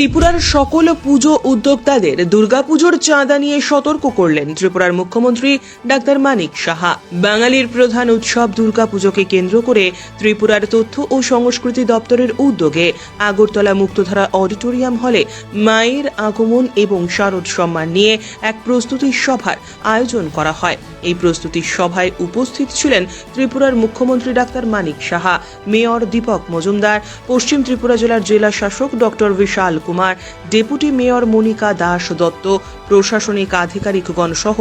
ত্রিপুরার সকল পুজো উদ্যোক্তাদের দুর্গাপুজোর চাঁদা নিয়ে সতর্ক করলেন ত্রিপুরার মুখ্যমন্ত্রী ডাক্তার মানিক সাহা। বাঙালির প্রধান উৎসব দুর্গাপুজোকে কেন্দ্র করে ত্রিপুরার তথ্য ও সংস্কৃতি দপ্তরের উদ্যোগে আগরতলা মুক্তধারা অডিটোরিয়াম হলে মায়ের আগমন এবং শারদ সম্মান নিয়ে এক প্রস্তুতি সভার আয়োজন করা হয়। এই প্রস্তুতি সভায় উপস্থিত ছিলেন ত্রিপুরার মুখ্যমন্ত্রী ডাক্তার মানিক সাহা, মেয়র দীপক মজুমদার, পশ্চিম ত্রিপুরা জেলার জেলা শাসক doctor Bishal Kumar, deputy mayor Monika Das Dutta, প্রশাসনিক আধিকারিকগণ সহ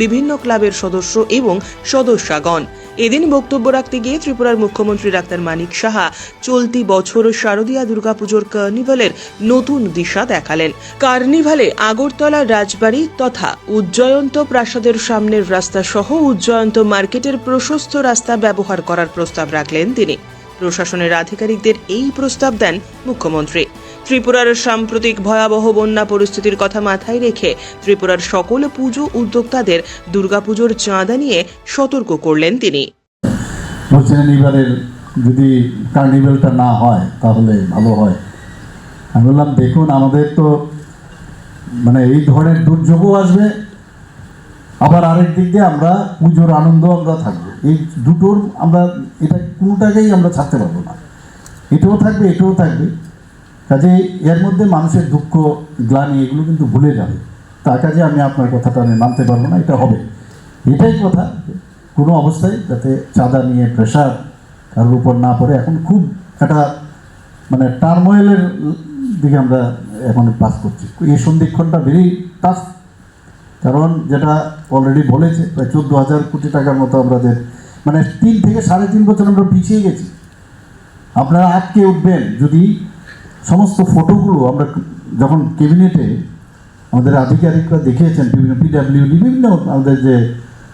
বিভিন্ন ক্লাবের সদস্য এবং সদস্যগণ। এদিন বক্তব্য রাখতে গিয়ে ত্রিপুরার মুখ্যমন্ত্রী ডাক্তার মানিক সাহা চলতি বছর শারদীয়া দুর্গাপুজোর কার্নিভালের নতুন দিশা দেখালেন। কার্নিভালে আগরতলা, রাজবাড়ি তথা উজ্জয়ন্ত প্রাসাদের সামনের রাস্তা সহ উজ্জয়ন্ত মার্কেটের প্রশস্ত রাস্তা ব্যবহার করার প্রস্তাব রাখলেন তিনি। প্রশাসনের আধিকারিকদের এই প্রস্তাব দেন মুখ্যমন্ত্রী। ত্রিপুরার সাম্প্রতিক ভয়াবহ বন্যা পরিস্থিতির কথা মাথায় রেখে ত্রিপুরার সকল পুজো উদ্যোক্তাদের দুর্গাপুজোর চাঁদা নিয়ে সতর্ক করলেন তিনি। যদি কার্নিভেলটা না হয়, তাহলে ভালো হয়। আমি বললাম, দেখুন, আমাদের তো মানে এই ধরনের দুর্যোগও আসবে, আবার আরেক দিক দিয়ে আমরা পুজোর আনন্দ আমরা থাকব। এই দুটোর আমরা, এটা কোনোটাকেই আমরা ছাড়তে পারব না। এটাও থাকবে এটাও থাকবে। কাজে এর মধ্যে মানুষের দুঃখ, গ্লানি, এগুলো কিন্তু ভুলে যাবে। তার কাজে আমি আপনার কথাটা আমি মানতে পারব না, এটা হবে। এটাই কথা, কোনো অবস্থায় যাতে চাঁদা নিয়ে প্রেশার কারোর উপর না পড়ে। এখন খুব একটা মানে টার্মোয়েলের দিকে আমরা এখন পাস করছি। এই সন্ধিক্ষণটা ভেরি টাফ কারণ যেটা অলরেডি বলেছে, প্রায় চোদ্দ হাজার কোটি টাকার মতো আমাদের মানে তিন থেকে সাড়ে তিন বছর আমরা পিছিয়ে গেছি। আপনারা আটকে উঠবেন যদি সমস্ত ফটোগুলো আমরা যখন ক্যাবিনেটে আমাদের আধিকারিকরা দেখিয়েছেন, বিভিন্ন পিডাব্লিউডি বিভিন্ন আমাদের যে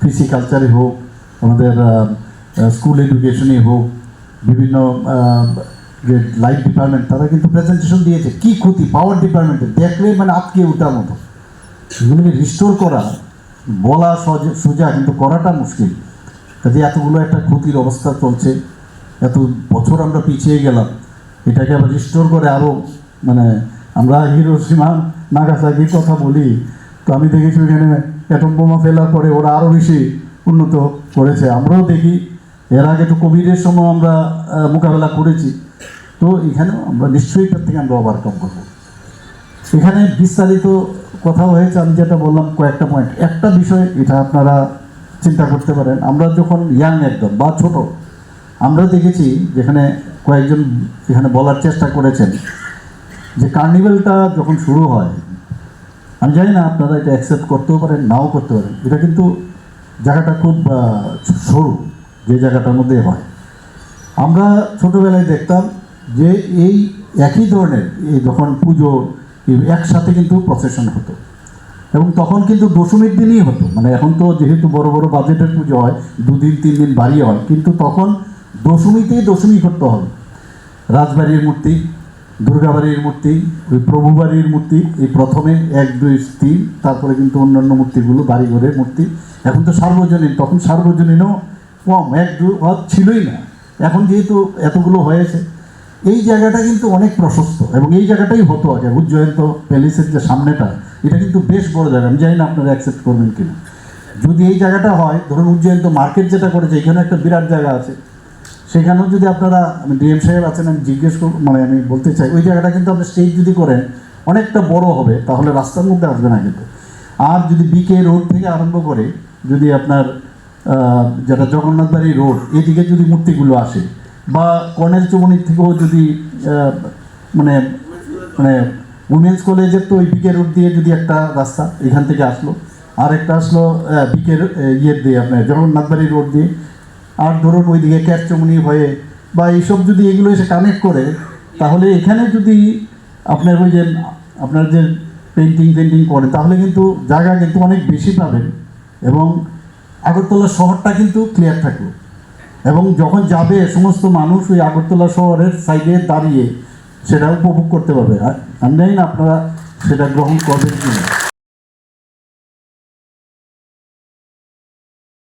ফিসি কালচারে হোক, আমাদের স্কুল এডুকেশনে হোক, বিভিন্ন যে লাইট ডিপার্টমেন্ট তারা কিন্তু প্রেজেন্টেশন দিয়েছে। কি ক্ষতি? পাওয়ার ডিপার্টমেন্টে দেখলে মানে আটকে ওঠার মতো। এগুলোকে রিস্টোর করা, বলা সোজা কিন্তু করাটা মুশকিল। কাজে এতগুলো একটা ক্ষতির অবস্থা চলছে, এত বছর আমরা পিছিয়ে গেলাম। এটাকে আবার রিস্টোর করে আরও মানে আমরা হিরো হিরোসীমা নাগাসাকির কথা বলি, তো আমি দেখেছি ওইখানে অ্যাটম বোমা ফেলার পরে ওরা আরও বেশি উন্নত করেছে। আমরাও দেখি, এর আগে তো কোভিডের সময় আমরা মোকাবেলা করেছি। তো এখানেও আমরা নিশ্চয়ই তার থেকে আমরা ওভারকাম করব। এখানে বিস্তারিত কথা হয়েছে, আমি যেটা বললাম কয়েকটা পয়েন্ট একটা বিষয় এটা আপনারা চিন্তা করতে পারেন, আমরা যখন ইয়াং একদম বা ছোট, আমরা দেখেছি যেখানে কয়েকজন এখানে বলার চেষ্টা করেছেন যে কার্নিভেলটা যখন শুরু হয়, আমি জানি না আপনারা এটা অ্যাকসেপ্ট করতেও পারেন, নাও করতে পারেন। এটা কিন্তু জায়গাটা খুব সরু, যে জায়গাটার মধ্যে হয়। আমরা ছোটোবেলায় দেখতাম যে এই একই ধরনের, এই যখন পুজো একসাথে কিন্তু প্রসেশন হতো। এবং তখন কিন্তু দশমীর দিনই হতো। মানে এখন তো যেহেতু বড় বড় বাজেটের পুজো হয়, দুদিন তিন দিন বাড়িয়ে হয়, কিন্তু তখন দশমীতেই দশমী করতে হবে। রাজবাড়ির মূর্তি, দুর্গাবাড়ির মূর্তি, ওই প্রভুবাড়ির মূর্তি, এই প্রথমে এক, দুই, তিন, তারপরে কিন্তু অন্যান্য মূর্তিগুলো, বাড়িঘরের মূর্তি। এখন তো সার্বজনীন, তখন সার্বজনীনও কম, এক, দু ছিলই না। এখন যেহেতু এতগুলো হয়েছে, এই জায়গাটা কিন্তু অনেক প্রশস্ত, এবং এই জায়গাটাই হতো আগে। উজ্জয়ন্ত প্যালেসের যে সামনেটা, এটা কিন্তু বেশ বড় জায়গা। আমি জানি না আপনারা অ্যাকসেপ্ট করবেন কিনা। যদি এই জায়গাটা হয়, ধরুন উজ্জয়ন্ত মার্কেট যেটা করেছে এখানে একটা বিরাট জায়গা আছে। সেখানেও যদি আপনারা ডিএম সাহেব আছেন আমি জিজ্ঞেস মানে আমি বলতে চাই ওই জায়গাটা কিন্তু আপনি স্টেজ যদি করেন অনেকটা বড় হবে তাহলে রাস্তার মধ্যে আসবে না কিন্তু। আর যদি বিকে রোড থেকে আরম্ভ করে যদি আপনার যেটা জগন্নাথবাড়ি রোড এদিকে যদি মূর্তিগুলো আসে বা কর্নেল চৌমনির থেকেও যদি মানে মানে উমেন্স কলেজের তো ওই বিকে রোড দিয়ে যদি একটা রাস্তা এখান থেকে আসলো আর একটা আসলো আহ, বিকে রো- ইয়ের দিয়ে আপনার জগন্নাথবাড়ি রোড দিয়ে আর ধরুন ওইদিকে ক্যাটচমনি হয়ে বা এইসব যদি এগুলো এসে কানেক্ট করে, তাহলে এখানে যদি আপনার ওই যে, আপনার যে পেন্টিং পেন্টিং করে, তাহলে কিন্তু জায়গা কিন্তু অনেক বেশি পাবেন এবং আগরতলা শহরটা কিন্তু ক্লিয়ার থাকবে। এবং যখন যাবে সমস্ত মানুষ ওই আগরতলা শহরের সাইডে দাঁড়িয়ে সেটা উপভোগ করতে পারবে। আর জানি না আপনারা সেটা গ্রহণ করবেন কি না